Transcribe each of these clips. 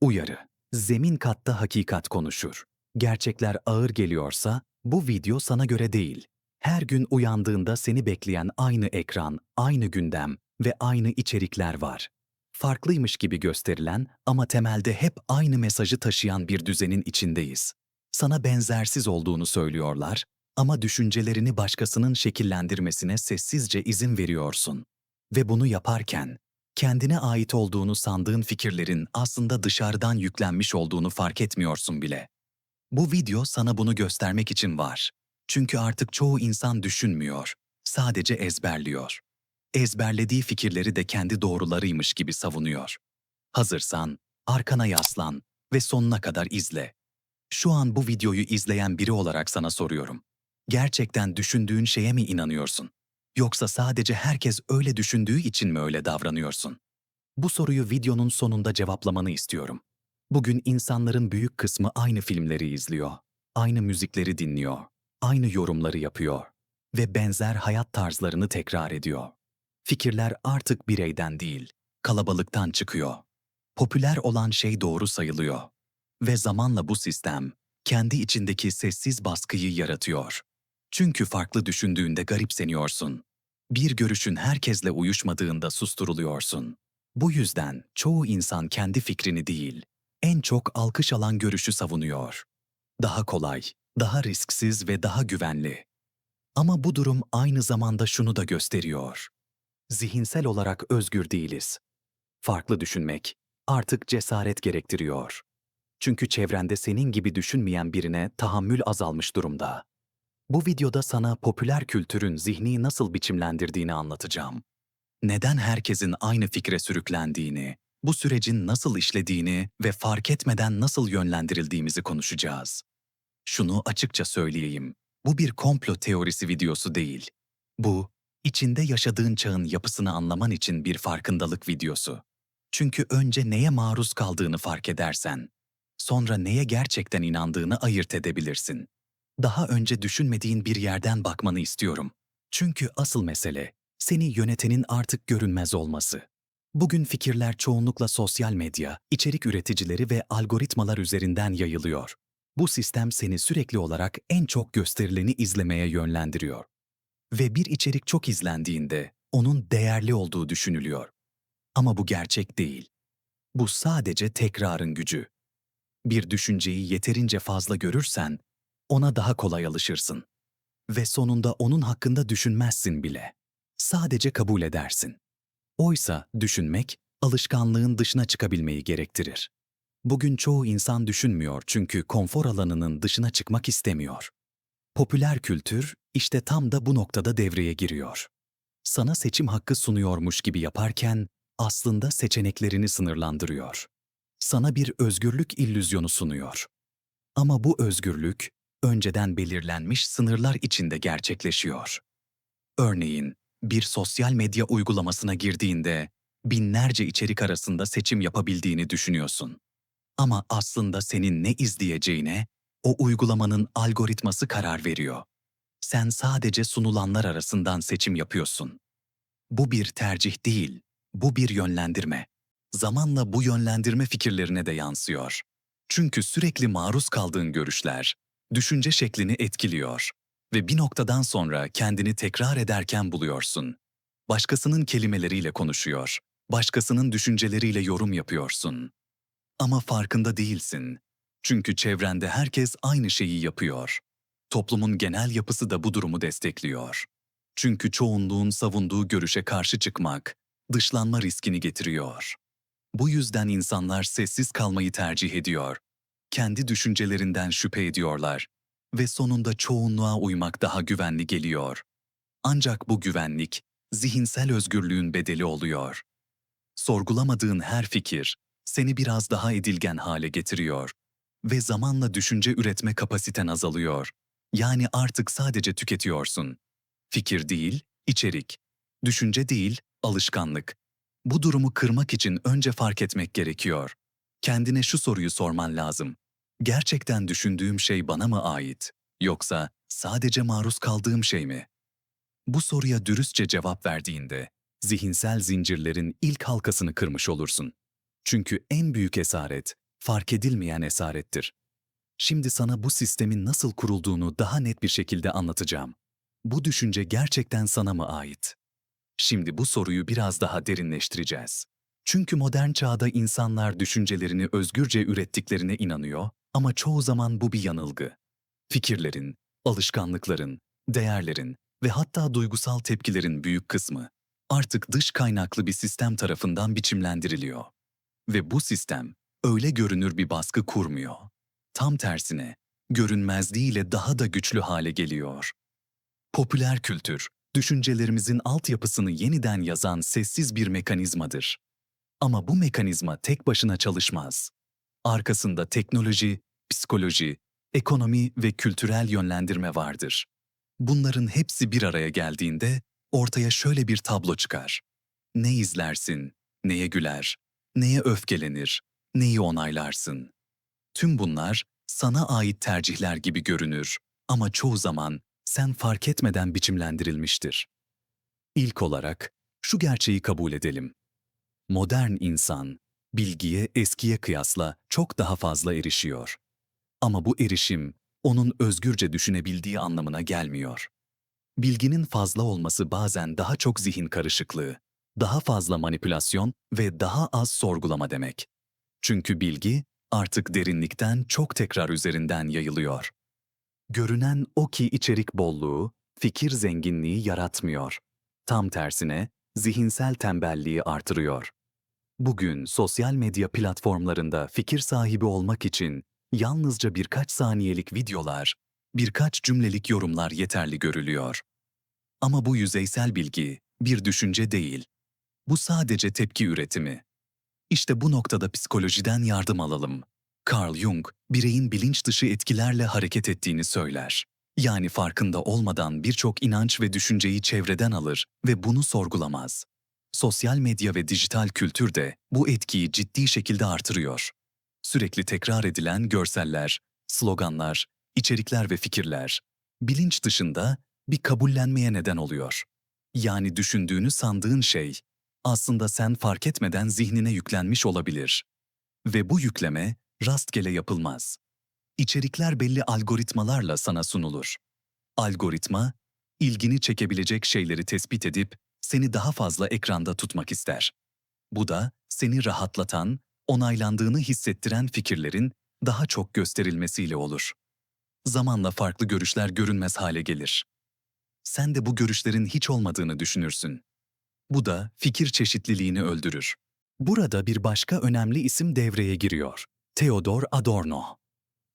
Uyarı. Zemin katta hakikat konuşur. Gerçekler ağır geliyorsa bu video sana göre değil. Her gün uyandığında seni bekleyen aynı ekran, aynı gündem ve aynı içerikler var. Farklıymış gibi gösterilen ama temelde hep aynı mesajı taşıyan bir düzenin içindeyiz. Sana benzersiz olduğunu söylüyorlar ama düşüncelerini başkasının şekillendirmesine sessizce izin veriyorsun. Ve bunu yaparken kendine ait olduğunu sandığın fikirlerin aslında dışarıdan yüklenmiş olduğunu fark etmiyorsun bile. Bu video sana bunu göstermek için var. Çünkü artık çoğu insan düşünmüyor, sadece ezberliyor. Ezberlediği fikirleri de kendi doğrularıymış gibi savunuyor. Hazırsan, arkana yaslan ve sonuna kadar izle. Şu an bu videoyu izleyen biri olarak sana soruyorum. Gerçekten düşündüğün şeye mi inanıyorsun? Yoksa sadece herkes öyle düşündüğü için mi öyle davranıyorsun? Bu soruyu videonun sonunda cevaplamanı istiyorum. Bugün insanların büyük kısmı aynı filmleri izliyor, aynı müzikleri dinliyor, aynı yorumları yapıyor ve benzer hayat tarzlarını tekrar ediyor. Fikirler artık bireyden değil, kalabalıktan çıkıyor. Popüler olan şey doğru sayılıyor. Ve zamanla bu sistem kendi içindeki sessiz baskıyı yaratıyor. Çünkü farklı düşündüğünde garipseniyorsun. Bir görüşün herkesle uyuşmadığında susturuluyorsun. Bu yüzden çoğu insan kendi fikrini değil, en çok alkış alan görüşü savunuyor. Daha kolay, daha risksiz ve daha güvenli. Ama bu durum aynı zamanda şunu da gösteriyor. Zihinsel olarak özgür değiliz. Farklı düşünmek artık cesaret gerektiriyor. Çünkü çevrende senin gibi düşünmeyen birine tahammül azalmış durumda. Bu videoda sana popüler kültürün zihni nasıl biçimlendirdiğini anlatacağım. Neden herkesin aynı fikre sürüklendiğini, bu sürecin nasıl işlediğini ve fark etmeden nasıl yönlendirildiğimizi konuşacağız. Şunu açıkça söyleyeyim. Bu bir komplo teorisi videosu değil. Bu, içinde yaşadığın çağın yapısını anlaman için bir farkındalık videosu. Çünkü önce neye maruz kaldığını fark edersen, sonra neye gerçekten inandığını ayırt edebilirsin. Daha önce düşünmediğin bir yerden bakmanı istiyorum. Çünkü asıl mesele seni yönetenin artık görünmez olması. Bugün fikirler çoğunlukla sosyal medya, içerik üreticileri ve algoritmalar üzerinden yayılıyor. Bu sistem seni sürekli olarak en çok gösterileni izlemeye yönlendiriyor. Ve bir içerik çok izlendiğinde onun değerli olduğu düşünülüyor. Ama bu gerçek değil. Bu sadece tekrarın gücü. Bir düşünceyi yeterince fazla görürsen ona daha kolay alışırsın. Ve sonunda onun hakkında düşünmezsin bile. Sadece kabul edersin. Oysa düşünmek, alışkanlığın dışına çıkabilmeyi gerektirir. Bugün çoğu insan düşünmüyor çünkü konfor alanının dışına çıkmak istemiyor. Popüler kültür işte tam da bu noktada devreye giriyor. Sana seçim hakkı sunuyormuş gibi yaparken aslında seçeneklerini sınırlandırıyor. Sana bir özgürlük illüzyonu sunuyor. Ama bu özgürlük önceden belirlenmiş sınırlar içinde gerçekleşiyor. Örneğin, bir sosyal medya uygulamasına girdiğinde binlerce içerik arasında seçim yapabildiğini düşünüyorsun. Ama aslında senin ne izleyeceğine o uygulamanın algoritması karar veriyor. Sen sadece sunulanlar arasından seçim yapıyorsun. Bu bir tercih değil, bu bir yönlendirme. Zamanla bu yönlendirme fikirlerine de yansıyor. Çünkü sürekli maruz kaldığın görüşler, düşünce şeklini etkiliyor ve bir noktadan sonra kendini tekrar ederken buluyorsun. Başkasının kelimeleriyle konuşuyor, başkasının düşünceleriyle yorum yapıyorsun. Ama farkında değilsin. Çünkü çevrende herkes aynı şeyi yapıyor. Toplumun genel yapısı da bu durumu destekliyor. Çünkü çoğunluğun savunduğu görüşe karşı çıkmak, dışlanma riskini getiriyor. Bu yüzden insanlar sessiz kalmayı tercih ediyor. Kendi düşüncelerinden şüphe ediyorlar ve sonunda çoğunluğa uymak daha güvenli geliyor. Ancak bu güvenlik zihinsel özgürlüğün bedeli oluyor. Sorgulamadığın her fikir seni biraz daha edilgen hale getiriyor ve zamanla düşünce üretme kapasiten azalıyor. Yani artık sadece tüketiyorsun. Fikir değil, içerik. Düşünce değil, alışkanlık. Bu durumu kırmak için önce fark etmek gerekiyor. Kendine şu soruyu sorman lazım. Gerçekten düşündüğüm şey bana mı ait? Yoksa sadece maruz kaldığım şey mi? Bu soruya dürüstçe cevap verdiğinde zihinsel zincirlerin ilk halkasını kırmış olursun. Çünkü en büyük esaret fark edilmeyen esarettir. Şimdi sana bu sistemin nasıl kurulduğunu daha net bir şekilde anlatacağım. Bu düşünce gerçekten sana mı ait? Şimdi bu soruyu biraz daha derinleştireceğiz. Çünkü modern çağda insanlar düşüncelerini özgürce ürettiklerine inanıyor ama çoğu zaman bu bir yanılgı. Fikirlerin, alışkanlıkların, değerlerin ve hatta duygusal tepkilerin büyük kısmı artık dış kaynaklı bir sistem tarafından biçimlendiriliyor. Ve bu sistem öyle görünür bir baskı kurmuyor. Tam tersine görünmezliğiyle daha da güçlü hale geliyor. Popüler kültür, düşüncelerimizin altyapısını yeniden yazan sessiz bir mekanizmadır. Ama bu mekanizma tek başına çalışmaz. Arkasında teknoloji, psikoloji, ekonomi ve kültürel yönlendirme vardır. Bunların hepsi bir araya geldiğinde ortaya şöyle bir tablo çıkar. Ne izlersin, neye güler, neye öfkelenir, neyi onaylarsın. Tüm bunlar sana ait tercihler gibi görünür ama çoğu zaman sen fark etmeden biçimlendirilmiştir. İlk olarak şu gerçeği kabul edelim. Modern insan bilgiye eskiye kıyasla çok daha fazla erişiyor. Ama bu erişim onun özgürce düşünebildiği anlamına gelmiyor. Bilginin fazla olması bazen daha çok zihin karışıklığı, daha fazla manipülasyon ve daha az sorgulama demek. Çünkü bilgi artık derinlikten çok tekrar üzerinden yayılıyor. Görünen o ki içerik bolluğu, fikir zenginliği yaratmıyor. Tam tersine zihinsel tembelliği artırıyor. Bugün sosyal medya platformlarında fikir sahibi olmak için yalnızca birkaç saniyelik videolar, birkaç cümlelik yorumlar yeterli görülüyor. Ama bu yüzeysel bilgi bir düşünce değil. Bu sadece tepki üretimi. İşte bu noktada psikolojiden yardım alalım. Carl Jung, bireyin bilinç dışı etkilerle hareket ettiğini söyler. Yani farkında olmadan birçok inanç ve düşünceyi çevreden alır ve bunu sorgulamaz. Sosyal medya ve dijital kültür de bu etkiyi ciddi şekilde artırıyor. Sürekli tekrar edilen görseller, sloganlar, içerikler ve fikirler bilinç dışında bir kabullenmeye neden oluyor. Yani düşündüğünü sandığın şey aslında sen fark etmeden zihnine yüklenmiş olabilir. Ve bu yükleme rastgele yapılmaz. İçerikler belli algoritmalarla sana sunulur. Algoritma, ilgini çekebilecek şeyleri tespit edip seni daha fazla ekranda tutmak ister. Bu da seni rahatlatan, onaylandığını hissettiren fikirlerin daha çok gösterilmesiyle olur. Zamanla farklı görüşler görünmez hale gelir. Sen de bu görüşlerin hiç olmadığını düşünürsün. Bu da fikir çeşitliliğini öldürür. Burada bir başka önemli isim devreye giriyor. Theodor Adorno.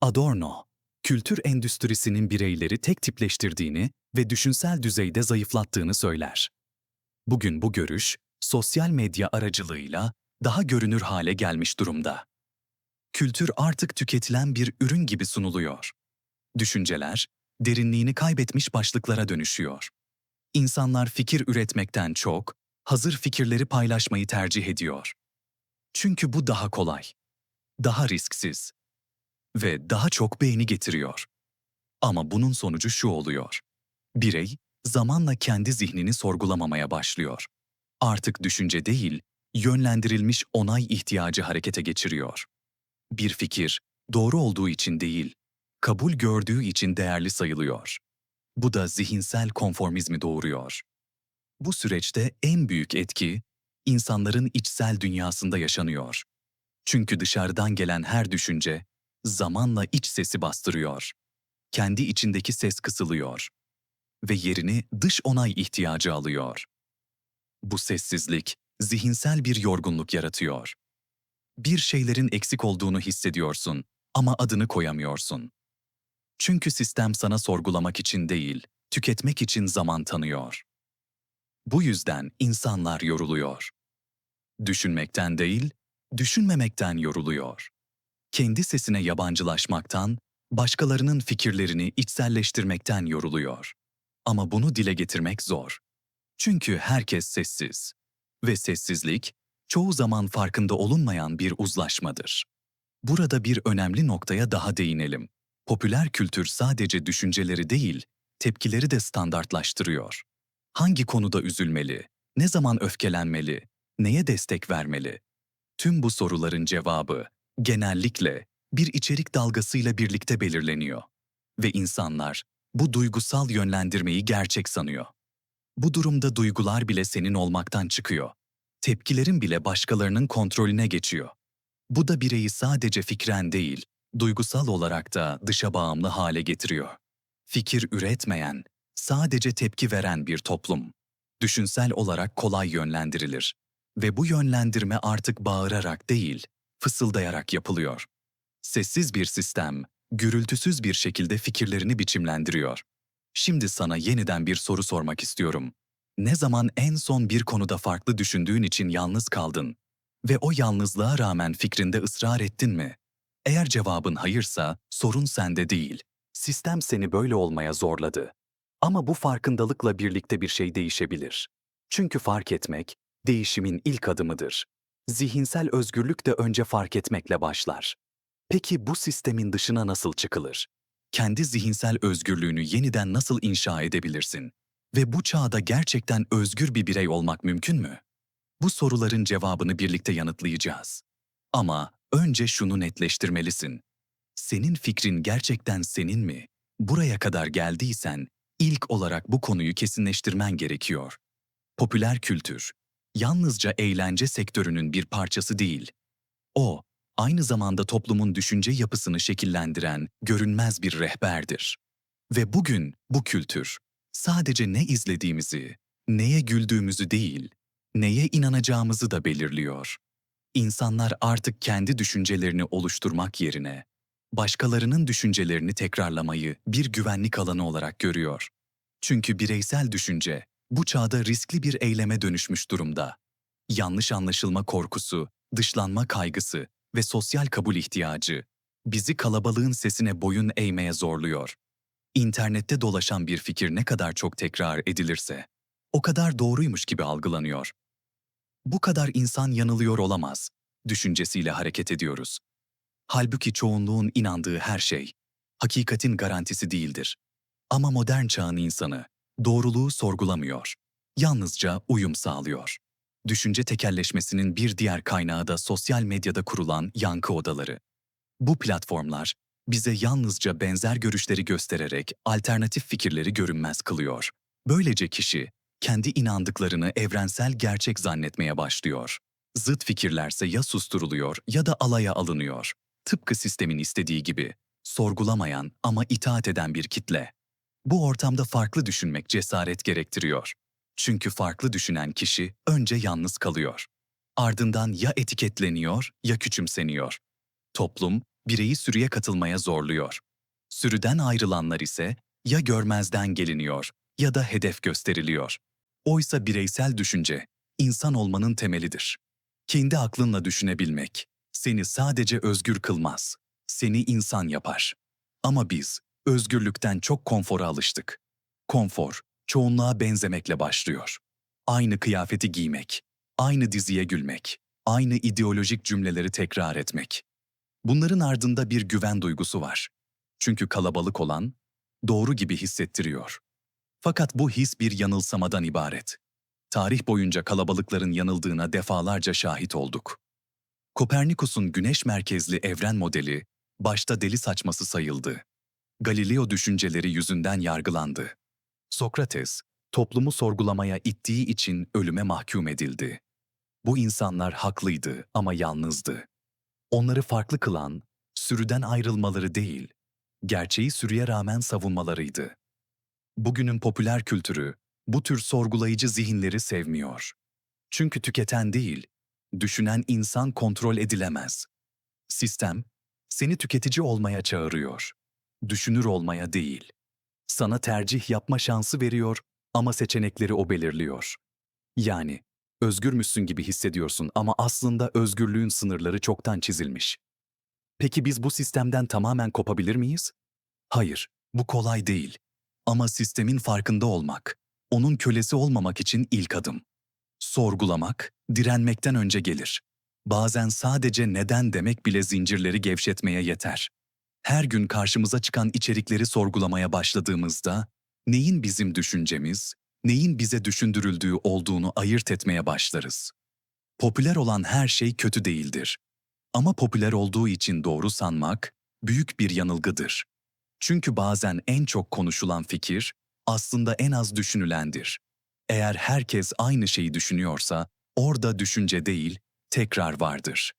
Adorno, kültür endüstrisinin bireyleri tek tipleştirdiğini ve düşünsel düzeyde zayıflattığını söyler. Bugün bu görüş, sosyal medya aracılığıyla daha görünür hale gelmiş durumda. Kültür artık tüketilen bir ürün gibi sunuluyor. Düşünceler, derinliğini kaybetmiş başlıklara dönüşüyor. İnsanlar fikir üretmekten çok, hazır fikirleri paylaşmayı tercih ediyor. Çünkü bu daha kolay, daha risksiz ve daha çok beğeni getiriyor. Ama bunun sonucu şu oluyor. Birey, zamanla kendi zihnini sorgulamamaya başlıyor. Artık düşünce değil, yönlendirilmiş onay ihtiyacı harekete geçiriyor. Bir fikir, doğru olduğu için değil, kabul gördüğü için değerli sayılıyor. Bu da zihinsel konformizmi doğuruyor. Bu süreçte en büyük etki, insanların içsel dünyasında yaşanıyor. Çünkü dışarıdan gelen her düşünce, zamanla iç sesi bastırıyor. Kendi içindeki ses kısılıyor ve yerini dış onay ihtiyacı alıyor. Bu sessizlik zihinsel bir yorgunluk yaratıyor. Bir şeylerin eksik olduğunu hissediyorsun ama adını koyamıyorsun. Çünkü sistem sana sorgulamak için değil, tüketmek için zaman tanıyor. Bu yüzden insanlar yoruluyor. Düşünmekten değil, düşünmemekten yoruluyor. Kendi sesine yabancılaşmaktan, başkalarının fikirlerini içselleştirmekten yoruluyor. Ama bunu dile getirmek zor. Çünkü herkes sessiz. Ve sessizlik, çoğu zaman farkında olunmayan bir uzlaşmadır. Burada bir önemli noktaya daha değinelim. Popüler kültür sadece düşünceleri değil, tepkileri de standartlaştırıyor. Hangi konuda üzülmeli, ne zaman öfkelenmeli, neye destek vermeli? Tüm bu soruların cevabı genellikle bir içerik dalgasıyla birlikte belirleniyor ve insanlar bu duygusal yönlendirmeyi gerçek sanıyor. Bu durumda duygular bile senin olmaktan çıkıyor. Tepkilerin bile başkalarının kontrolüne geçiyor. Bu da bireyi sadece fikren değil, duygusal olarak da dışa bağımlı hale getiriyor. Fikir üretmeyen, sadece tepki veren bir toplum. Düşünsel olarak kolay yönlendirilir ve bu yönlendirme artık bağırarak değil, fısıldayarak yapılıyor. Sessiz bir sistem, gürültüsüz bir şekilde fikirlerini biçimlendiriyor. Şimdi sana yeniden bir soru sormak istiyorum. Ne zaman en son bir konuda farklı düşündüğün için yalnız kaldın ve o yalnızlığa rağmen fikrinde ısrar ettin mi? Eğer cevabın hayırsa, sorun sende değil. Sistem seni böyle olmaya zorladı. Ama bu farkındalıkla birlikte bir şey değişebilir. Çünkü fark etmek, değişimin ilk adımıdır. Zihinsel özgürlük de önce fark etmekle başlar. Peki bu sistemin dışına nasıl çıkılır? Kendi zihinsel özgürlüğünü yeniden nasıl inşa edebilirsin? Ve bu çağda gerçekten özgür bir birey olmak mümkün mü? Bu soruların cevabını birlikte yanıtlayacağız. Ama önce şunu netleştirmelisin. Senin fikrin gerçekten senin mi? Buraya kadar geldiysen ilk olarak bu konuyu kesinleştirmen gerekiyor. Popüler kültür yalnızca eğlence sektörünün bir parçası değil. O, aynı zamanda toplumun düşünce yapısını şekillendiren görünmez bir rehberdir. Ve bugün bu kültür sadece ne izlediğimizi, neye güldüğümüzü değil, neye inanacağımızı da belirliyor. İnsanlar artık kendi düşüncelerini oluşturmak yerine başkalarının düşüncelerini tekrarlamayı bir güvenlik alanı olarak görüyor. Çünkü bireysel düşünce bu çağda riskli bir eyleme dönüşmüş durumda. Yanlış anlaşılma korkusu, dışlanma kaygısı ve sosyal kabul ihtiyacı bizi kalabalığın sesine boyun eğmeye zorluyor. İnternette dolaşan bir fikir ne kadar çok tekrar edilirse, o kadar doğruymuş gibi algılanıyor. Bu kadar insan yanılıyor olamaz düşüncesiyle hareket ediyoruz. Halbuki çoğunluğun inandığı her şey hakikatin garantisi değildir. Ama modern çağın insanı doğruluğu sorgulamıyor. Yalnızca uyum sağlıyor. Düşünce tekelleşmesinin bir diğer kaynağı da sosyal medyada kurulan yankı odaları. Bu platformlar bize yalnızca benzer görüşleri göstererek alternatif fikirleri görünmez kılıyor. Böylece kişi kendi inandıklarını evrensel gerçek zannetmeye başlıyor. Zıt fikirlerse ya susturuluyor ya da alaya alınıyor. Tıpkı sistemin istediği gibi. Sorgulamayan ama itaat eden bir kitle. Bu ortamda farklı düşünmek cesaret gerektiriyor. Çünkü farklı düşünen kişi önce yalnız kalıyor. Ardından ya etiketleniyor ya küçümseniyor. Toplum bireyi sürüye katılmaya zorluyor. Sürüden ayrılanlar ise ya görmezden geliniyor ya da hedef gösteriliyor. Oysa bireysel düşünce insan olmanın temelidir. Kendi aklınla düşünebilmek seni sadece özgür kılmaz, seni insan yapar. Ama biz özgürlükten çok konfora alıştık. Konfor, çoğunluğa benzemekle başlıyor. Aynı kıyafeti giymek, aynı diziye gülmek, aynı ideolojik cümleleri tekrar etmek. Bunların ardında bir güven duygusu var. Çünkü kalabalık olan doğru gibi hissettiriyor. Fakat bu his bir yanılsamadan ibaret. Tarih boyunca kalabalıkların yanıldığına defalarca şahit olduk. Kopernikus'un güneş merkezli evren modeli başta deli saçması sayıldı. Galileo düşünceleri yüzünden yargılandı. Sokrates, toplumu sorgulamaya ittiği için ölüme mahkum edildi. Bu insanlar haklıydı ama yalnızdı. Onları farklı kılan, sürüden ayrılmaları değil, gerçeği sürüye rağmen savunmalarıydı. Bugünün popüler kültürü, bu tür sorgulayıcı zihinleri sevmiyor. Çünkü tüketen değil, düşünen insan kontrol edilemez. Sistem, seni tüketici olmaya çağırıyor. Düşünür olmaya değil. Sana tercih yapma şansı veriyor ama seçenekleri o belirliyor. Yani özgürmüşsün gibi hissediyorsun ama aslında özgürlüğün sınırları çoktan çizilmiş. Peki biz bu sistemden tamamen kopabilir miyiz? Hayır, bu kolay değil. Ama sistemin farkında olmak, onun kölesi olmamak için ilk adım. Sorgulamak, direnmekten önce gelir. Bazen sadece neden demek bile zincirleri gevşetmeye yeter. Her gün karşımıza çıkan içerikleri sorgulamaya başladığımızda neyin bizim düşüncemiz, neyin bize düşündürüldüğü olduğunu ayırt etmeye başlarız. Popüler olan her şey kötü değildir. Ama popüler olduğu için doğru sanmak büyük bir yanılgıdır. Çünkü bazen en çok konuşulan fikir aslında en az düşünülendir. Eğer herkes aynı şeyi düşünüyorsa orada düşünce değil, tekrar vardır.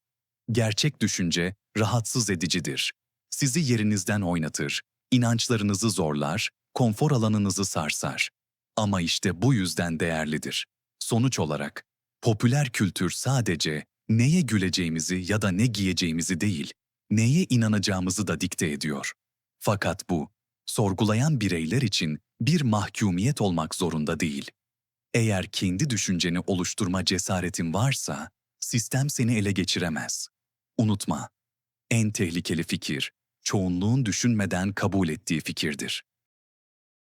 Gerçek düşünce rahatsız edicidir. Sizi yerinizden oynatır, inançlarınızı zorlar, konfor alanınızı sarsar. Ama işte bu yüzden değerlidir. Sonuç olarak popüler kültür sadece neye güleceğimizi ya da ne giyeceğimizi değil, neye inanacağımızı da dikte ediyor. Fakat bu, sorgulayan bireyler için bir mahkumiyet olmak zorunda değil. Eğer kendi düşünceni oluşturma cesaretin varsa, sistem seni ele geçiremez. Unutma, en tehlikeli fikir, çoğunluğun düşünmeden kabul ettiği fikirdir.